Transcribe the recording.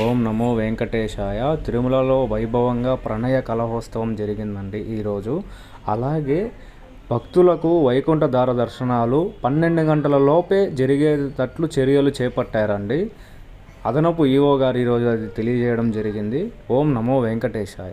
ఓం నమో వెంకటేశాయ. తిరుమలలో వైభవంగా ప్రణయ కలహోత్సవం జరిగిందండి ఈరోజు అలాగే భక్తులకు వైకుంఠ దార దర్శనాలు పన్నెండు గంటల లోపే జరిగేటట్లు చర్యలు చేపట్టారండి. అదనపు ఈఓ గారు ఈరోజు అది తెలియజేయడం జరిగింది. ఓం నమో వెంకటేశాయ.